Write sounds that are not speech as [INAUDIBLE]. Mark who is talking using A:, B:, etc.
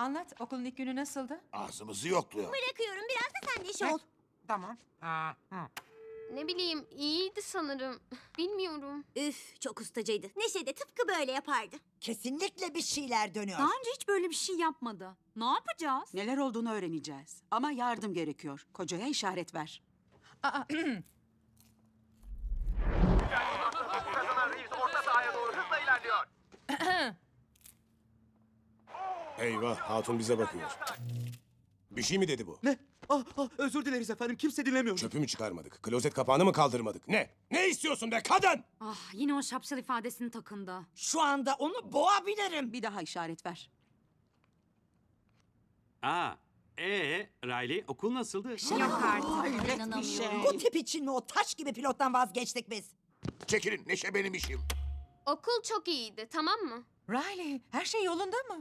A: Anlat okulun ilk günü nasıldı?
B: Ağzımızı yokluyor.
C: Bırakıyorum biraz da sen neşe ol.
D: Tamam. Aa, hı.
E: Ne bileyim iyiydi sanırım. Bilmiyorum.
C: Üf çok ustacıydı. Neşe de tıpkı böyle yapardı.
F: Kesinlikle bir şeyler dönüyor.
G: Daha önce hiç böyle bir şey yapmadı. Ne yapacağız?
H: Neler olduğunu öğreneceğiz. Ama yardım gerekiyor. Kocaya işaret ver.
A: Aa,
I: Kazanan [CLEARS THROAT] Reeves orta sahaya doğru hızla ilerliyor. [CLEARS THROAT]
J: Eyvah hatun bize bakıyor. Bir şey mi dedi bu?
K: Ne? Ah, ah, özür dileriz efendim. Kimse dinlemiyor.
J: Çöpü mü çıkarmadık? Klozet kapağını mı kaldırmadık? Ne? Ne istiyorsun be kadın?
G: Ah yine o şapşal ifadesini takındı.
F: Şu anda onu boğabilirim.
H: Bir daha işaret ver.
L: Aa, ee, Riley okul nasıldı?
G: Yok artık.
F: Hayret bir şey. Bu tip için mi o taş gibi pilottan vazgeçtik biz?
B: Çekilin Neşe benim işim.
E: Okul çok iyiydi tamam mı?
A: Riley her şey yolunda mı?